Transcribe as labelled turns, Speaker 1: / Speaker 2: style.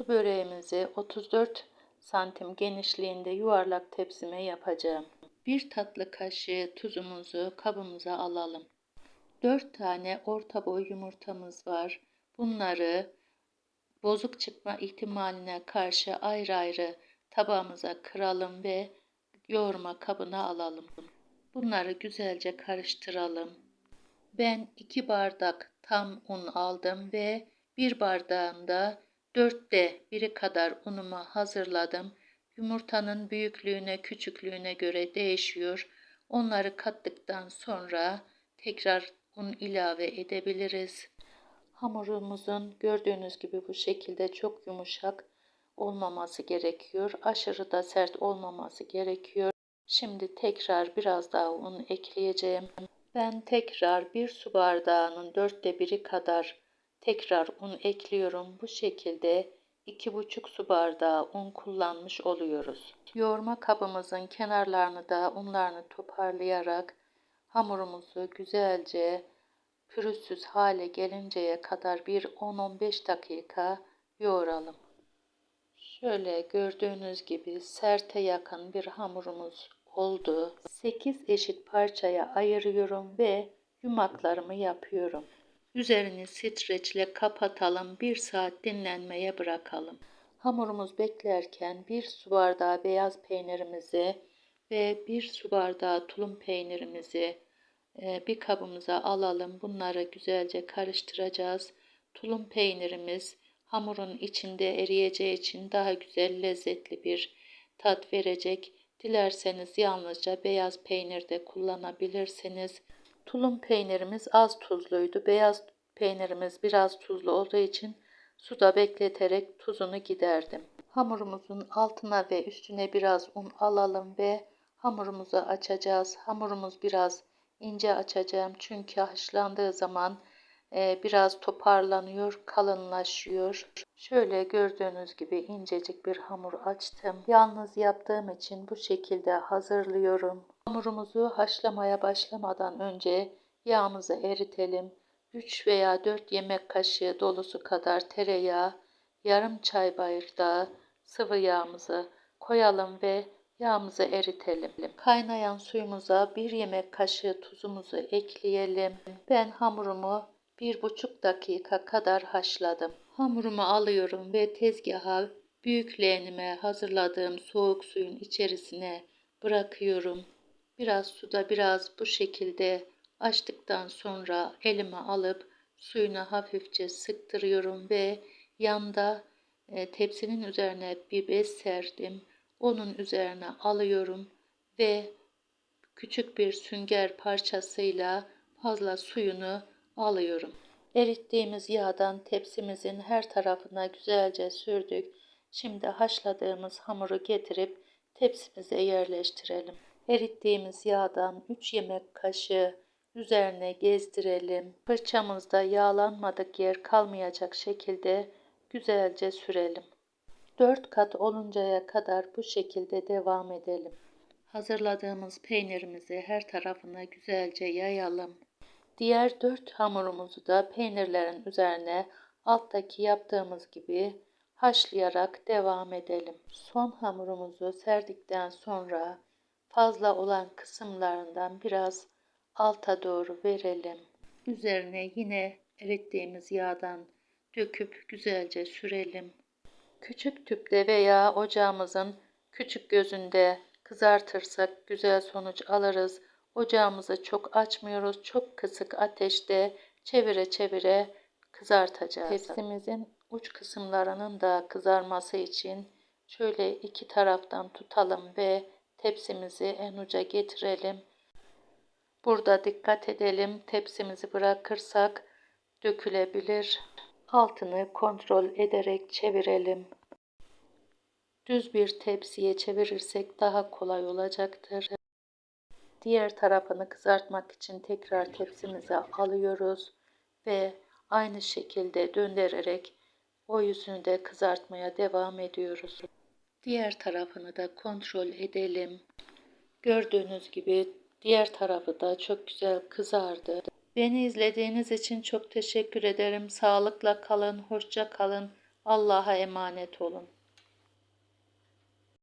Speaker 1: Su böreğimizi 34 santim genişliğinde yuvarlak tepsime yapacağım. Bir tatlı kaşığı tuzumuzu kabımıza alalım. 4 tane orta boy yumurtamız var. Bunları bozuk çıkma ihtimaline karşı ayrı ayrı tabağımıza kıralım ve yoğurma kabına alalım. Bunları güzelce karıştıralım. Ben 2 bardak tam un aldım ve bir bardağımda dörtte biri kadar unumu hazırladım. Yumurtanın büyüklüğüne, küçüklüğüne göre değişiyor. Onları kattıktan sonra tekrar un ilave edebiliriz. Hamurumuzun gördüğünüz gibi bu şekilde çok yumuşak olmaması gerekiyor. Aşırı da sert olmaması gerekiyor. Şimdi tekrar biraz daha un ekleyeceğim. Ben tekrar bir su bardağının dörtte biri kadar tekrar un ekliyorum. Bu şekilde iki buçuk su bardağı un kullanmış oluyoruz. Yoğurma kabımızın kenarlarını da unlarını toparlayarak hamurumuzu güzelce pürüzsüz hale gelinceye kadar bir 10-15 dakika yoğuralım. Şöyle gördüğünüz gibi serte yakın bir hamurumuz oldu. 8 eşit parçaya ayırıyorum ve yumaklarımı yapıyorum. Üzerini streçle kapatalım. 1 saat dinlenmeye bırakalım. Hamurumuz beklerken 1 su bardağı beyaz peynirimizi ve 1 su bardağı tulum peynirimizi e, bir kabımıza alalım. Bunları güzelce karıştıracağız. Tulum peynirimiz hamurun içinde eriyeceği için daha güzel lezzetli bir tat verecek. Dilerseniz yalnızca beyaz peynir de kullanabilirsiniz. Tulum peynirimiz az tuzluydu. Beyaz peynirimiz biraz tuzlu olduğu için suda bekleterek tuzunu giderdim. Hamurumuzun altına ve üstüne biraz un alalım ve hamurumuzu açacağız. Hamurumuz biraz ince açacağım çünkü haşlandığı zaman e, biraz toparlanıyor, kalınlaşıyor. Şöyle gördüğünüz gibi incecik bir hamur açtım. Yalnız yaptığım için bu şekilde hazırlıyorum. Hamurumuzu haşlamaya başlamadan önce yağımızı eritelim. 3 veya 4 yemek kaşığı dolusu kadar tereyağı, yarım çay bardağı sıvı yağımızı koyalım ve yağımızı eritelim. Kaynayan suyumuza 1 yemek kaşığı tuzumuzu ekleyelim. Ben hamurumu bir buçuk dakika kadar haşladım. Hamurumu alıyorum ve tezgaha büyük leğenime hazırladığım soğuk suyun içerisine bırakıyorum. Biraz suda biraz bu şekilde açtıktan sonra elime alıp suyunu hafifçe sıktırıyorum ve yanda e, tepsinin üzerine bir bez serdim. Onun üzerine alıyorum ve küçük bir sünger parçasıyla fazla suyunu alıyorum. Erittiğimiz yağdan tepsimizin her tarafına güzelce sürdük. Şimdi haşladığımız hamuru getirip tepsimize yerleştirelim. Erittiğimiz yağdan 3 yemek kaşığı üzerine gezdirelim. Fırçamızda yağlanmadık yer kalmayacak şekilde güzelce sürelim. 4 kat oluncaya kadar bu şekilde devam edelim. Hazırladığımız peynirimizi her tarafına güzelce yayalım. Diğer dört hamurumuzu da peynirlerin üzerine alttaki yaptığımız gibi haşlayarak devam edelim. Son hamurumuzu serdikten sonra fazla olan kısımlarından biraz alta doğru verelim. Üzerine yine erittiğimiz yağdan döküp güzelce sürelim. Küçük tüpte veya ocağımızın küçük gözünde kızartırsak güzel sonuç alırız. Ocağımızı çok açmıyoruz. Çok kısık ateşte çevire çevire kızartacağız. Tepsimizin uç kısımlarının da kızarması için şöyle iki taraftan tutalım ve tepsimizi en uca getirelim. Burada dikkat edelim. Tepsimizi bırakırsak dökülebilir. Altını kontrol ederek çevirelim. Düz bir tepsiye çevirirsek daha kolay olacaktır. Diğer tarafını kızartmak için tekrar tepsimize alıyoruz ve aynı şekilde döndürerek o yüzünü de kızartmaya devam ediyoruz. Diğer tarafını da kontrol edelim. Gördüğünüz gibi diğer tarafı da çok güzel kızardı. Beni izlediğiniz için çok teşekkür ederim. Sağlıkla kalın, hoşça kalın. Allah'a emanet olun.